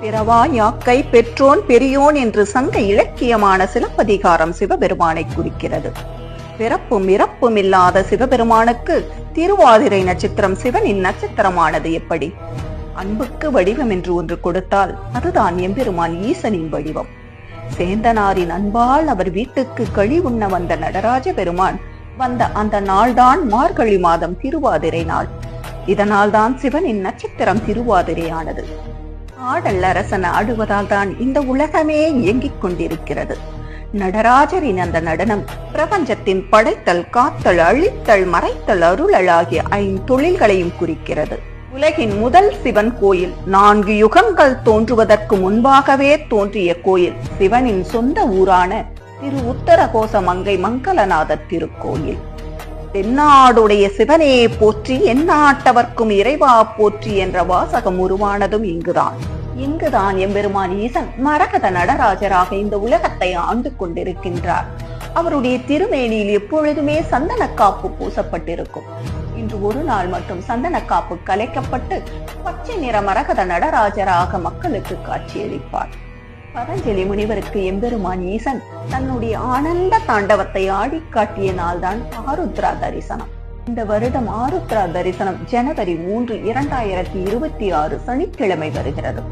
பிறவா யாக்கை பெற்றோன் பெரியோன் என்று சங்க இலக்கியமான சிலப்பதிகாரம் சிவபெருமானை குறிக்கிறது. பிறப்பும் இறப்பும் இல்லாத சிவபெருமானுக்கு திருவாதிரை நட்சத்திரம் சிவனின் நட்சத்திரமானது எப்படி? அன்புக்கு வடிவம் என்று ஒன்று கொடுத்தால் அதுதான் எம்பெருமான் ஈசனின் வடிவம். சேந்தனாரின் அன்பால் அவர் வீட்டுக்கு களி உண்ண வந்த நடராஜ பெருமான் வந்த அந்த நாள்தான் மார்கழி மாதம் திருவாதிரை நாள். இதனால்தான் சிவனின் நட்சத்திரம் திருவாதிரையானது. ஆடல் அரசன் ஆடுவதால் தான் இந்த உலகமே இயங்கிக் கொண்டிருக்கிறது. நடராஜரின் அந்த நடனம் பிரபஞ்சத்தின் படைத்தல் காத்தல் அழித்தல் மறைத்தல் அருளல் ஆகிய ஐந்தொழில்களையும் குறிக்கிறது. உலகின் முதல் சிவன் கோயில் நான்கு யுகங்கள் தோன்றுவதற்கு முன்பாகவே தோன்றிய கோயில் சிவனின் சொந்த ஊரான திரு உத்தரகோச மங்கை மங்களநாதர் திருக்கோயில். தென்னாடுடைய சிவனே போற்றி எந்நாட்டவர்க்கும் இறைவா போற்றி என்ற வாசகம் உருவானதும் இங்குதான். இங்குதான் எம்பெருமான் ஈசன் மரகத நடராஜராக இந்த உலகத்தை ஆண்டு கொண்டிருக்கின்றார். அவருடைய திருமேனியில் எப்பொழுதுமே சந்தன காப்பு பூசப்பட்டிருக்கும். இன்று ஒரு நாள் மட்டும் சந்தன காப்பு கலைக்கப்பட்டு பச்சை நிற மரகத நடராஜராக மக்களுக்கு காட்சியளிப்பார். பதஞ்சலி முனிவருக்கு எம்பெருமான் ஈசன் தன்னுடைய ஆனந்த தாண்டவத்தை ஆடி காட்டிய நாள்தான் ஆருத்ரா தரிசனம். இந்த வருடம் ஆருத்ரா தரிசனம் ஜனவரி மூன்று இரண்டாயிரத்தி இருபத்தி ஆறு சனிக்கிழமை வருகிறது.